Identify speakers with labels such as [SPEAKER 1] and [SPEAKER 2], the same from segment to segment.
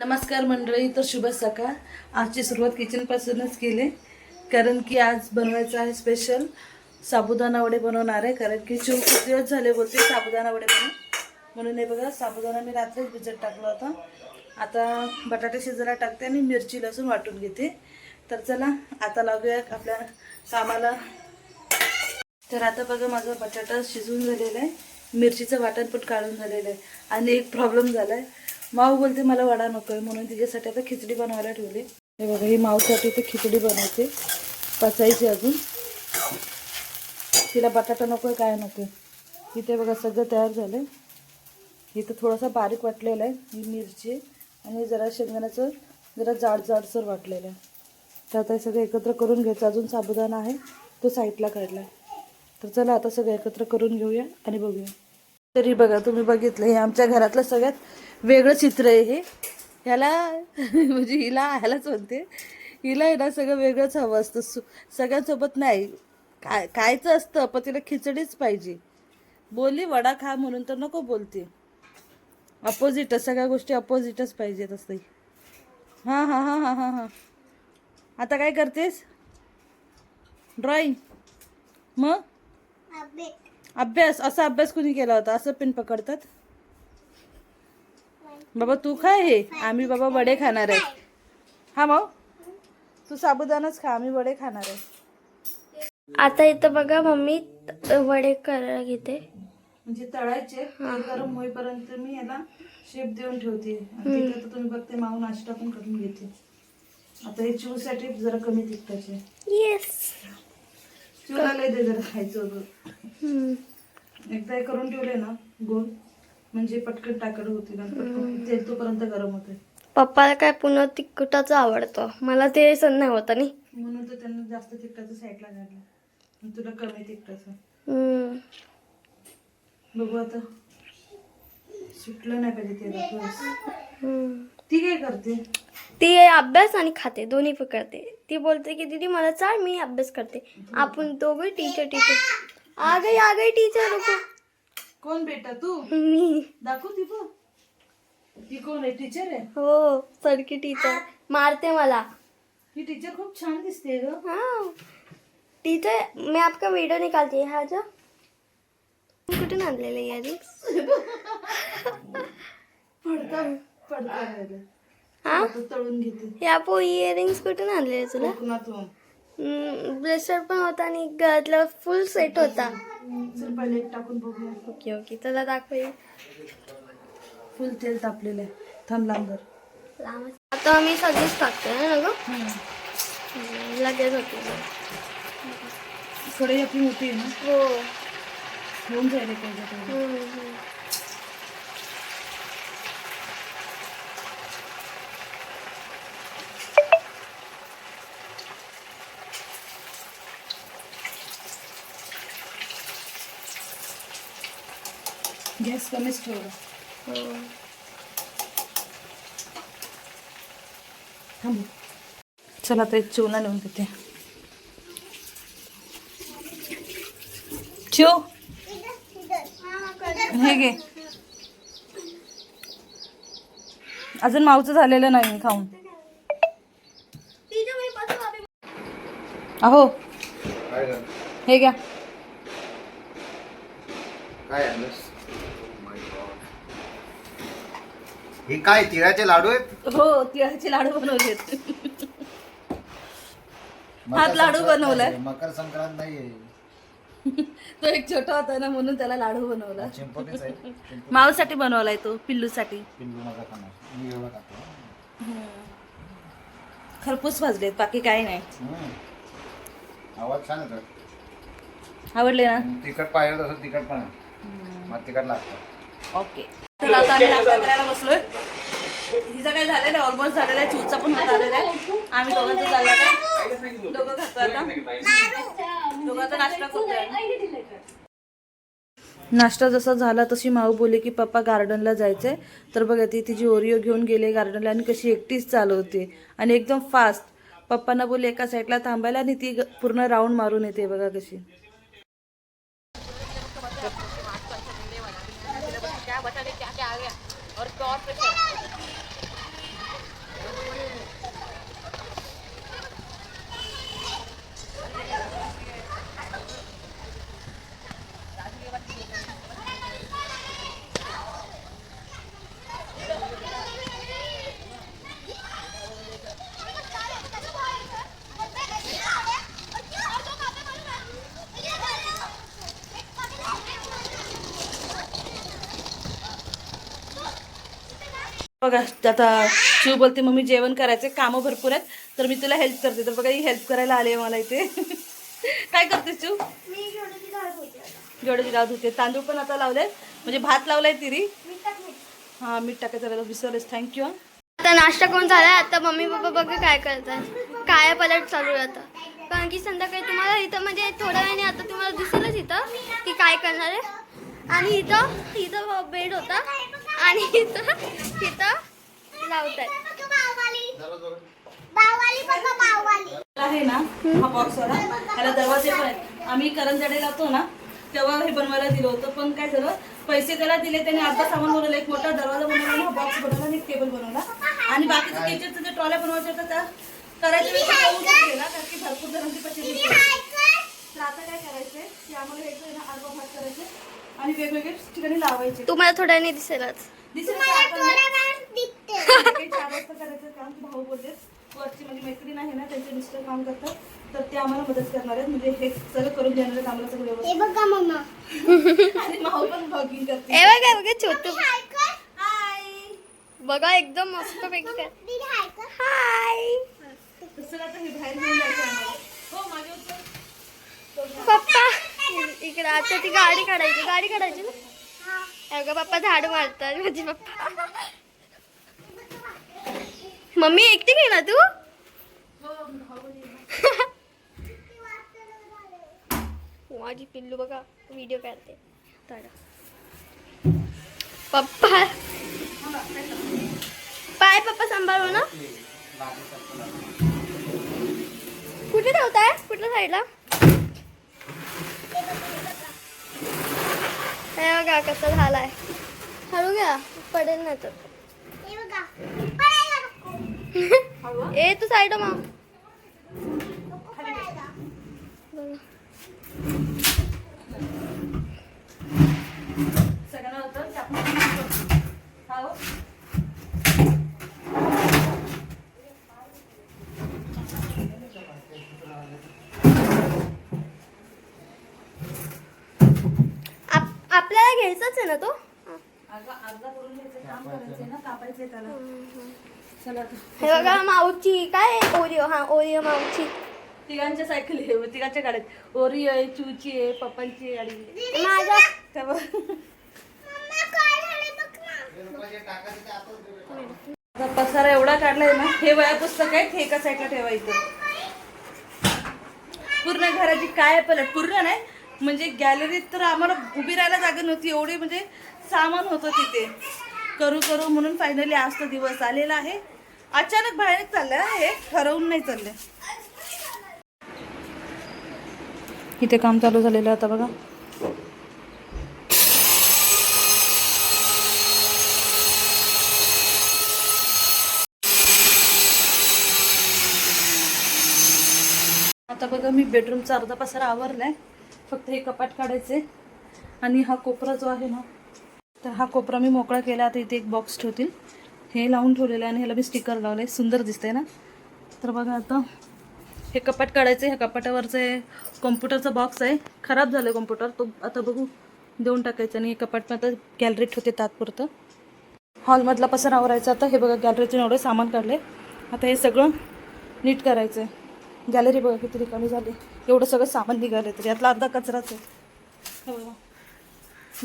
[SPEAKER 1] नमस्कार मंडळी तर शुभ सकाळ. आजची सुरुवात किचनपासूनच केली. कारण की आज बनवायचं आहे स्पेशल साबुदाणा वडे बनवणार आहे. कारण की शिव खूप दिवस झाले बोलते साबुदाणा वडे बनव म्हणून हे बघा साबुदाणा मी रात्रीच भिजत टाकला होता. आता बटाटे शिजायला टाकते आणि मिरची लसूण वाटून घेते. तर चला आता लागूया आपल्या कामाला. तर आता बघा माझा बटाटा शिजून झालेला आहे. मिरचीचं वाटण पण काढून झालेलं आहे. आणि एक प्रॉब्लेम झाला आहे माऊ बोलते मला वडा नको आहे म्हणून तिच्यासाठी आता खिचडी बनवायला ठेवली. हे बघा ही माऊसाठी ते खिचडी बनवते. पचायची अजून. तिला बटाटा नको आहे काय नको आहे इथे बघा सगळं तयार झालं आहे इथं थोडासा बारीक वाटलेला आहे ही मिरची आणि जरा शेंगदाण्याचं जरा जाड जाडसर वाटलेलं आहे. तर आता हे सगळं एकत्र करून घ्यायचं. अजून साबुदाणा आहे तो साईडला काढला आहे तर चला आता सगळं एकत्र करून घेऊया आणि बघूया. तरी बघा तुम्ही बघितलं हे आमच्या घरातलं सगळ्यात वेगळं चित्र आहे हे. ह्याला म्हणजे हिला ह्यालाच म्हणते. हिला आहे ना सगळं वेगळंच हवं असतं. सु सगळ्यांसोबत नाही. काय कायचं असतं पण तिला खिचडीच पाहिजे. बोलली वडा खा म्हणून तर नको बोलते. अपोजिटच सगळ्या गोष्टी अपोजिटच पाहिजेत असते. हां हां हां हां हां हां. आता काय करतेस? ड्रॉइंग मग? अभ्यास. असा अभ्यास कुणी केला होता? असं पेन पकडतात? बाबा तू काय हे. आम्ही बाबा वडे खाणार आहे हा मग तू साबुदाणाच खा आम्ही वडे खाणार आहे
[SPEAKER 2] आता इथं बघा मम्मी वडे करायला घेते.
[SPEAKER 1] म्हणजे तळायचे गरम होईपर्यंत मी याला शेप देऊन ठेवते. तुम्ही बघते माऊ नाश्ता पण करून घेते. आता हे चिवसाठी जरा कमी तिखटाचे.
[SPEAKER 2] येस
[SPEAKER 1] चिवला लय दे जरा खायचं एकदा हे करून ठेवले ना गोल. म्हणजे पटकन टाकड होते नंतर तेल तोपर्यंत गरम होते
[SPEAKER 2] पप्पाला काय पुन्हा तिखटाचं आवडतं? मला ते सण नाही होत आणि
[SPEAKER 1] म्हणून तर त्यांना जास्त तिखटाचं साईडला आणि तुला कमी तिखटाचं.
[SPEAKER 2] हम्म.
[SPEAKER 1] बघू आता. सुटलं नाही पाहिजे.
[SPEAKER 2] हम्म.
[SPEAKER 1] ती काय करते?
[SPEAKER 2] ती अभ्यास आणि खाते दोन्ही पण करते. ती बोलते की दीदी मला चाल मी अभ्यास करते. आपण दोघं टीचर टीचर आ गई आ गई टीचर
[SPEAKER 1] कोण बेटा तू?
[SPEAKER 2] मी.
[SPEAKER 1] दाखव ती बघ ती कोण आहे? टीचर आहे?
[SPEAKER 2] हो सडकी टीचर मारते मला.
[SPEAKER 1] ही टीचर खूप छान दिसते ग.
[SPEAKER 2] हाँ. टीचर मैं आपका वीडियो निकालती. है हाँ जो. कुठून आणलेले इयरिंग्स
[SPEAKER 1] पडता पडता. राहिलं.
[SPEAKER 2] हा?
[SPEAKER 1] आता तळून घेते.
[SPEAKER 2] या पो इयरिंग्स कुठून आणलेले तुला?
[SPEAKER 1] कोकणातून.
[SPEAKER 2] ब्रेसर पण होता आणि गळ्यातला फुल सेट होता.
[SPEAKER 1] चल पहिले टाकून बघूया
[SPEAKER 2] ओके ओके. चला दाखवूया
[SPEAKER 1] फुल तेल तापलेलं आहे. थांब लांबर.
[SPEAKER 2] आता आम्ही सगळीच टाकतोय ना ग लगेच होते.
[SPEAKER 1] कढई आपली मोठी आहे ना?
[SPEAKER 2] हो.
[SPEAKER 1] होऊन जाईल एक गॅस कमीच ठेवला.
[SPEAKER 2] हो.
[SPEAKER 1] थांबू. चला आता एक चिवला नेऊन देते. चिव. हे घे. अजून मावचं झालेलं नाही खाऊन. अहो? हे घ्या.
[SPEAKER 3] काय आणलंस? हे काय तिळाचे लाडू आहेत?
[SPEAKER 1] हो तिळाचे लाडू बनवलेत
[SPEAKER 3] मकर
[SPEAKER 1] लाडू बनवलाय.
[SPEAKER 3] मकर संक्रांत नाहीये.
[SPEAKER 1] तो एक छोटा होता ना म्हणून त्याला लाडू बनवला.
[SPEAKER 3] चिंपोटेच आहे चिंपोटे
[SPEAKER 1] मावसाठी बनवलाय तो पिल्लूसाठी.
[SPEAKER 3] पिल्लू नका खाणार मी एवढं खातो.
[SPEAKER 1] खरपूस भाजलेत बाकी काही नाही.
[SPEAKER 3] हम्म. आवाज छान येतो
[SPEAKER 1] आवडले ना?
[SPEAKER 3] तिखट पाहिजे तसं तिखट पण आहे. मग तिखट लागतं.
[SPEAKER 1] ओके. तर आता आम्ही नाश्ता करायला बसलोय. हिचं काय झालेलं आहे ऑलमोस्ट झालेलं आहे. चिवचा पण होत आलेला आहे. आम्ही दोघांचं चाललं आता. दोघं खातो आता. दोघांचा नाश्ता करतोय नाश्ता जसा झाला तशी माऊ बोलली की पप्पा गार्डनला जायचंय. तर बघा ती तिची ओरिओ घेऊन गेले गार्डनला आणि कशी एकटीच चालवते. आणि एकदम फास्ट पप्पांना बोलले एका साईडला थांबायला आणि ती पूर्ण राऊंड मारून येते. बघा कशी. बघा आता शिव बोलते मम्मी जेवण करायचे कामं भरपूर आहेत तर मी तुला हेल्प करते. तर बघा ही हेल्प करायला आली आहे मला इथे. काय करतेस शिव
[SPEAKER 2] मी जेवढी डाळ होती आता.
[SPEAKER 1] जेवढे गाव धुते. तांदूळ पण आता लावले म्हणजे भात लावलाय तिरी. हा मीठ टाकायचं विसरलेस. थँक्यू
[SPEAKER 2] आता नाश्ता करून झालाय? आता मम्मी पप्पा बघा काय करतात. काय पलट चालू आहे आता. कारण की संध्याकाळी तुम्हाला इथं म्हणजे थोड्या वेळाने आता तुम्हाला दिसेलच इथं की काय करणार आहे. आणि इथं इथं बेड होता. आणि इथं इथं लावत आहे
[SPEAKER 1] आहे ना हा बॉक्स वाला. त्याला दरवाजे पण आहेत. आम्ही करंजडे जातो ना तेव्हा हे बनवायला दिलं होतं. पण काय झालं पैसे त्याला दिले त्याने अर्धा सामान बनवलं एक मोठा दरवाजा बनवला आणि हा बॉक्स बनवला आणि एक टेबल बनवला. आणि बाकीचं किचनचं जे ट्रॉल्या बनवायच्या होत्या त्या पाहूनच गेला कारण की भरपूर जणांचे पैसे दिले. तर आता काय करायचंय की आम्हाला यायचं ना अर्धा भाग करायचे आणि वेगवेगळे ठिकाणी लावायचे.
[SPEAKER 2] तुम्हाला थोड्या वेळाने दिसेलच.
[SPEAKER 1] दिसेल चार वाजता करायचं काम भाऊ बोलते वरची माझी मैत्रीण आहे ना त्यांचे मिस्टर काम करतात तर ते आम्हाला मदत करणार आहेत. म्हणजे हे सगळं करून देणार आहेत आम्हाला सगळं व्यवस्थित.
[SPEAKER 2] बघा मम्मा
[SPEAKER 1] आणि भाऊ पण ब्लॉगिंग करते
[SPEAKER 2] हे बघा बघा छोटू.
[SPEAKER 1] हाय
[SPEAKER 2] बघा एकदम मस्त पैकी हाय
[SPEAKER 1] तसं आता हे बाहेर घेऊन जायचं आम्हाला हो मागे होतं.
[SPEAKER 2] पप्पा. इकडे आता ती गाडी काढायची गाडी काढायची ना? अगं पप्पा झाड मारतात माझे पप्पा मम्मी एकटी घे ना तू? हो, माझी पिल्लू बघा व्हिडिओ काढते. पप्पा. पाय पप्पा सांभाळू ना. कुठे ठेवताय कुठल्या साईडला? हे बघा कसं झालाय. हळू घ्या पडेल नाही तर. ए तू साईड मग
[SPEAKER 1] सगळ्यांना होतं ते आपण हा हो.
[SPEAKER 2] आप- आपल्याला घ्यायचाच आहे ना तो. हे बघा माऊची काय ओरिओ हा ओरिओ माऊची.
[SPEAKER 1] तिघांच्या सायकल आहे तिघांच्या गाड्यात ओरी आहे चूची आहे पप्पांची गाडी आहे.
[SPEAKER 2] माझा
[SPEAKER 1] तेव्हा आता पसारा एवढा काढलाय ना हे वया पुस्तक आहेत हे एका साईडला ठेवायचं पूर्ण घराची काय पलट? पूर्ण नाही म्हणजे गॅलरीत तर आम्हाला उभी राहायला जागा नव्हती एवढी म्हणजे सामान होतं तिथे. करू करू म्हणून फायनली आज तो दिवस आलेला आहे. अचानक बाहेर चाललं हे ठरवून नाही चाललंय. इथे काम चालू झालेलं आता बघा. आता बघा मी बेडरूमचा अर्धा पसारा आवरलाय. फक्त हे कपाट काढायचे. आणि हा कोपरा जो आहे ना तर हा कोपरा मी मोकळा केला. आता इथे एक बॉक्स ठेवतील. हे लावून ठेवलेलं आहे आणि ह्याला मी स्टिकर लावले सुंदर दिसतंय ना? तर बघा आता हे कपाट काढायचं. ह्या कपाटावरचं कॉम्प्युटरचा बॉक्स आहे. खराब झालं कॉम्प्युटर तो आता बघू देऊन टाकायचं. आणि हे कपाट मी आता गॅलरीत ठेवते तात्पुरतं. हॉलमधला पसारा आवरायचा. आता हे बघा गॅलरीतून एवढे सामान काढले आता हे सगळं नीट करायचं आहे गॅलरी बघा किती रिकामी झाली. एवढं सगळं सामान निघालं तरी. यातला अर्धा कचराच आहे. बघा.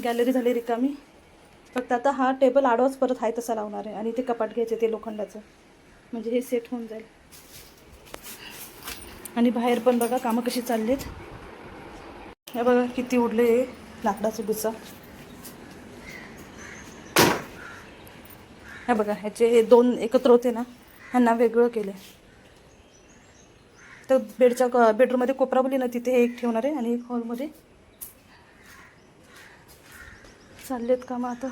[SPEAKER 1] गॅलरी झाली रिकामी. फक्त आता हा टेबल आडवाच परत आहे तसा लावणार आहे. आणि ते कपाट घ्यायचे ते लोखंडाचं. म्हणजे हे सेट होऊन जाईल. आणि बाहेर पण बघा कामं कशी चाललीत. हे बघा किती उडले हे. लाकडाचे बुचा हे बघा ह्याचे हे दोन एकत्र होते ना ह्यांना वेगळं केलं तर बेडच्या क बेडरूममध्ये कोपरा बोलली ना तिथे एक ठेवणार आहे आणि एक हॉलमध्ये चाललेत मग आता.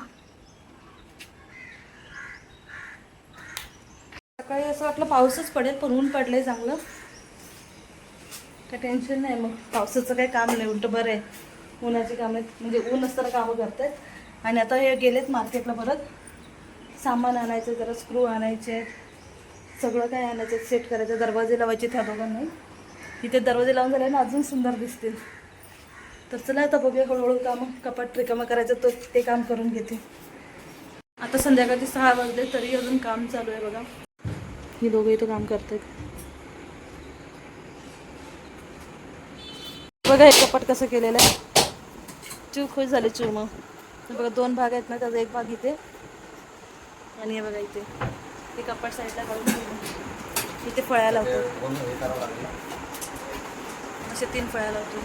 [SPEAKER 1] सकाळी असं वाटलं पाऊसच पडेल पण ऊन पडलंय चांगलं. काय टेन्शन नाही मग. पावसाचं काही काम नाही उलटं बरं आहे. उन्हाची कामं आहेत. म्हणजे ऊन असताना कामं करतायत. आणि आता हे गेलेत मार्केटला परत. सामान आणायचं जरा स्क्रू आणायचे आहेत. सगळं काय आणायचं सेट करायचं दरवाजे लावायचे त्या दोघांनाही. इथे दरवाजे लावून झाले ना अजून सुंदर दिसतील तर चला आता बघूया हळूहळू कामं कपाट रिकामं करायचं तो ते काम करून घेते. आता संध्याकाळचे सहा वाजले तरी अजून काम चालू आहे बघा. ही दोघं इथं काम करतात बघा हे कपाट कसं केलेलं आहे. चूक होई झाले चूर मग बघा दोन भाग आहेत ना त्याचा एक भाग इथे. आणि हे बघा इथे. हे कपाट साईडला काढून ठेवलं. इथे फळ्या लावतो. असे तीन फळ्या लावतो.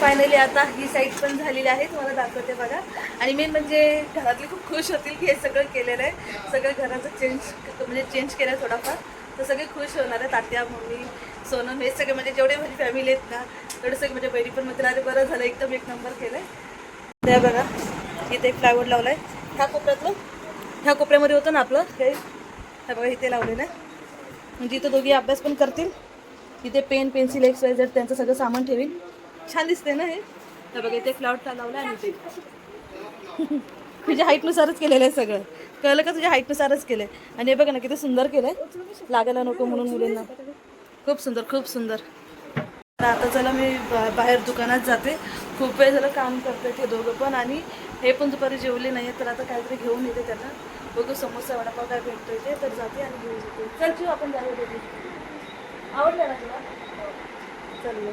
[SPEAKER 1] फायनली आता ही साईड पण झालेली आहे तुम्हाला दाखवते बघा. आणि मेन म्हणजे घरातले खूप खुश होतील की हे सगळं केलेलं आहे. सगळं घराचं चेंज म्हणजे चेंज केलं आहे थोडाफार. तर सगळे खुश होणार आहेत तात्या मम्मी सोनम हे सगळे म्हणजे जेवढे माझी फॅमिली आहेत ना तेवढे सगळे म्हणजे बहिणी पण म्हणतील अरे बरं झालं एकदम एक नंबर केलं आहे ते बघा इथे एक प्लायवूड लावलं आहे ह्या कोपऱ्यातलं ह्या कोपऱ्यामध्ये होतं ना आपलं? हे. बघा इथे लावलेलं आहे. म्हणजे इथं दोघी अभ्यास पण करतील. इथे pen pencil X Y Z त्यांचं सगळं सामान ठेवीन. छान दिसते ना हे? हे बघा इथे फ्लॉट लावला आणि ते तुझ्या हाईटनुसारच केलेलं आहे सगळं. कळलं का तुझ्या हाईटनुसारच केलं आहे आणि हे बघा ना किती सुंदर केलं आहे लागायला नको म्हणून मुलींना. खूप सुंदर खूप सुंदर. तर आता चला मी बा- बाहेर दुकानात जाते. खूप वेळ झालं काम करते ते दोघं पण आणि हे पण दुपारी जेवले नाही तर आता काहीतरी घेऊन येते त्यांना. बघू समोसा वडापाव काय भेटतोय ते तर जाते आणि घेऊन येते. चल चिव आपण जाऊया दोघी. आवडलं ना तुला? चल ये.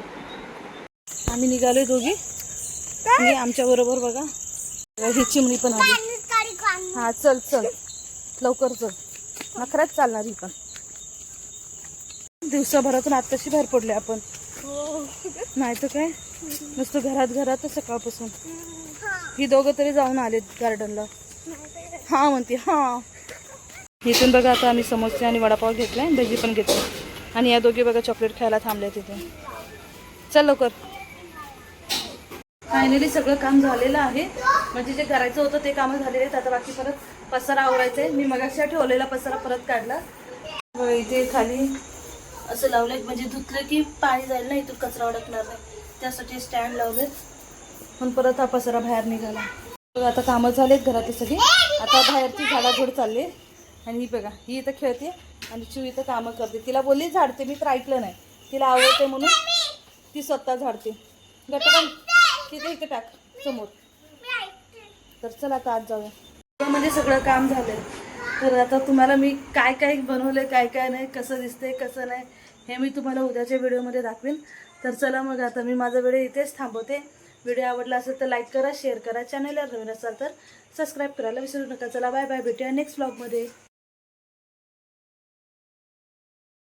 [SPEAKER 1] आम्ही निघालोय दोघी. आणि आमच्या बरोबर बघा. ही चिमणी पण आली. हा चल चल. लवकर चल. नखराच चालणार ही पण. दिवसाभरातून आत्ताशी बाहेर पडले आपण. नाही तर काय? नुसतं घरात घरातच सकाळपासून. ही दोघं तरी जाऊन आलेत गार्डनला हा म्हणते हा. इथून बघा आता आम्ही समोसे आणि वडापाव घेतलाय भजी पण घेतली आणि या दोघी बघा चॉकलेट खायला थांबल्या तिथे चल लवकर. फायनली सगळं काम झालेलं आहे. म्हणजे जे करायचं होतं ते कामं झालेले आहेत. आता बाकी परत पसारा आवरायचा आहे मी मगाशी ठेवलेला पसारा परत काढला. इथे खाली असं लावलंय. म्हणजे धुतलं की पाणी जाईल ना इथून कचरा अडकणार नाही. त्यासाठी स्टँड लावलेत. पण परत हा पसरा बाहेर निघाला. बघा आता कामं झालेत घरातली सगळी. आता बाहेरची झाडाझोड चालली आणि ही बघा ही इथं खेळते आणि चिव इथं कामं करते. तिला बोलली झाडते. मी तर ऐकलं नाही. तिला आवडते म्हणून ती स्वतः झाडते. गटकन तिथे इथे टाक समोर. तर चला आता आज जाऊया. म्हणजे सगळं काम झालंय. तर आता तुम्हाला मी काय काय बनवलंय काय काय नाही कसं दिसतंय कसं नाही हे मी तुम्हाला उद्याच्या व्हिडिओमध्ये दाखवेन. तर चला मग आता मी माझा व्हिडिओ इथेच थांबवते. व्हिडिओ आवडला असेल तर लाईक करा शेअर करा. चॅनलला नवीन असाल तर सबस्क्राईब करायला विसरू नका. चला बाय बाय भेटूया नेक्स्ट ब्लॉगमध्ये